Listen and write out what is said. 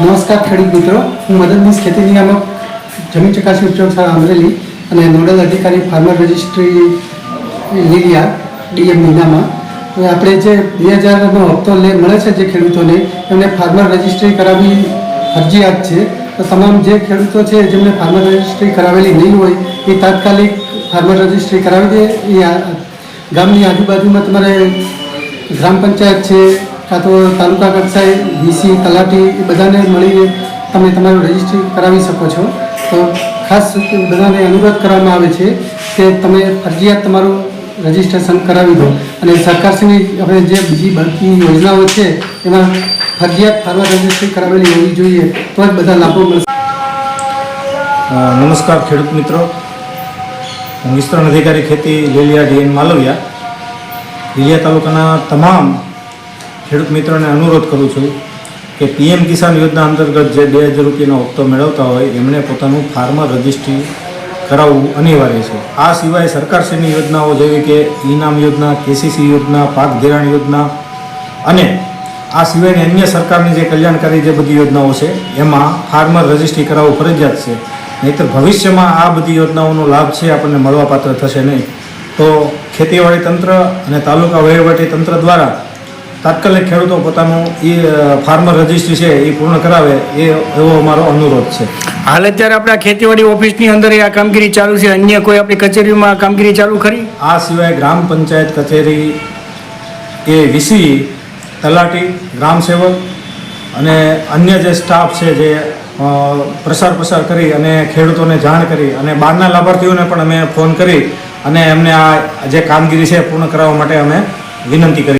નમસ્કાર ખેડૂત મિત્રો. હું મદદનીશ ખેતી નિયામક જમીન ચકાસણી ઉદ્યોગ શાળા અમરેલી અને નોડલ અધિકારી ફાર્મર રજિસ્ટ્રી એરિયા ડીએમ મહિનામાં. હવે આપણે જે બે હજારનો હપ્તો લે મળે છે જે ખેડૂતોને, એમને ફાર્મર રજિસ્ટ્રી કરાવવી ફરજિયાત છે. તો તમામ જે ખેડૂતો છે, જેમને ફાર્મર રજિસ્ટ્રી કરાવેલી નહીં હોય, એ તાત્કાલિક ફાર્મર રજિસ્ટ્રી કરાવી દે. એ ગામની આજુબાજુમાં તમારે ગ્રામ પંચાયત છે કાં તો તાલુકા કક્ષાએ વીસી તલાટી એ બધાને મળીને તમે તમારું રજિસ્ટ્રી કરાવી શકો છો. તો ખાસ બધાને અનુરોધ કરવામાં આવે છે કે તમે ફરજિયાત તમારું રજિસ્ટ્રેશન કરાવી દો. અને સરકારશ્રીની હવે જે બીજી બધી યોજનાઓ છે, એમાં ફરજિયાત ફાર્મર રજિસ્ટ્રી કરાવેલી હોવી જોઈએ, તો જ બધા લાભો મળશે. નમસ્કાર ખેડૂત મિત્રો. હું વિસ્તરણ અધિકારી ખેતી, લીલિયા ડીએન માલવિયા. લીલિયા તાલુકાના તમામ ખેડૂત મિત્રોને અનુરોધ કરું છું કે પીએમ કિસાન યોજના અંતર્ગત જે બે હજાર રૂપિયાનો હપ્તો મેળવતા હોય, એમણે પોતાનું ફાર્મર રજિસ્ટ્રી કરાવવું અનિવાર્ય છે. આ સિવાય સરકારશ્રીની યોજનાઓ જેવી કે ઇનામ યોજના, કેસીસી યોજના, પાક ધિરાણ યોજના અને આ સિવાયની અન્ય સરકારની જે કલ્યાણકારી જે બધી યોજનાઓ છે, એમાં ફાર્મર રજિસ્ટ્રી કરાવવું ફરજિયાત છે. નહીંતર ભવિષ્યમાં આ બધી યોજનાઓનો લાભ છે, આપણને મળવાપાત્ર થશે નહીં. તો ખેતીવાડી તંત્ર અને તાલુકા વહીવટી તંત્ર દ્વારા તાત્કાલિક ખેડૂતો પોતાનું એ ફાર્મર રજિસ્ટ્રી છે એ પૂર્ણ કરાવે એ એવો અમારો અનુરોધ છે. હાલ અત્યારે આપણા ખેતીવાડી ઓફિસની અંદર આ કામગીરી ચાલુ છે અન્ય કોઈ આપણી કચેરીમાં કામગીરી ચાલુ ખરી? આ સિવાય ગ્રામ પંચાયત કચેરી એ વીસી તલાટી ગ્રામ સેવક અને અન્ય જે સ્ટાફ છે જે પ્રસાર પ્રસાર કરી અને ખેડૂતોને જાણ કરી અને બહારના લાભાર્થીઓને પણ અમે ફોન કરી અને એમને આ જે કામગીરી છે પૂર્ણ કરાવવા માટે અમે વિનંતી કરી.